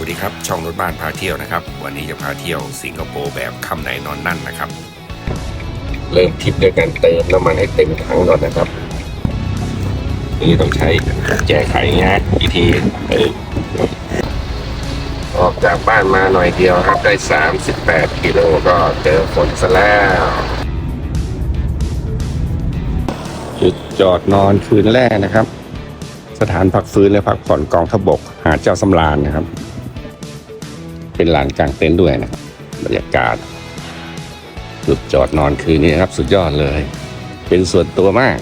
วัสดีครับ ช่องรถบ้านพาเที่ยวนะครับ วันนี้จะพาเที่ยวสิงคโปร์แบบคำไหนนอนนั่นนะครับ เริ่มทริปด้วยการเติมน้ำมันให้เต็มถังก่อนนะครับ นี่ต้องใช้แจไขงะอีกทีเออออกจากบ้านมาหน่อยเดียวครับได้ 38 กิโลก็เจอฝนซะแล้วจุดจอดนอนคืนแรกนะครับ สถานพักฟื้นและพักผ่อนกองทบก หาดเจ้าสำราญนะครับ เป็นลานกลางเต็นท์ด้วยนะครับบรรยากาศจุดจอดนอนคืนนี้นะครับ สุดยอดเลย เป็นส่วนตัวมาก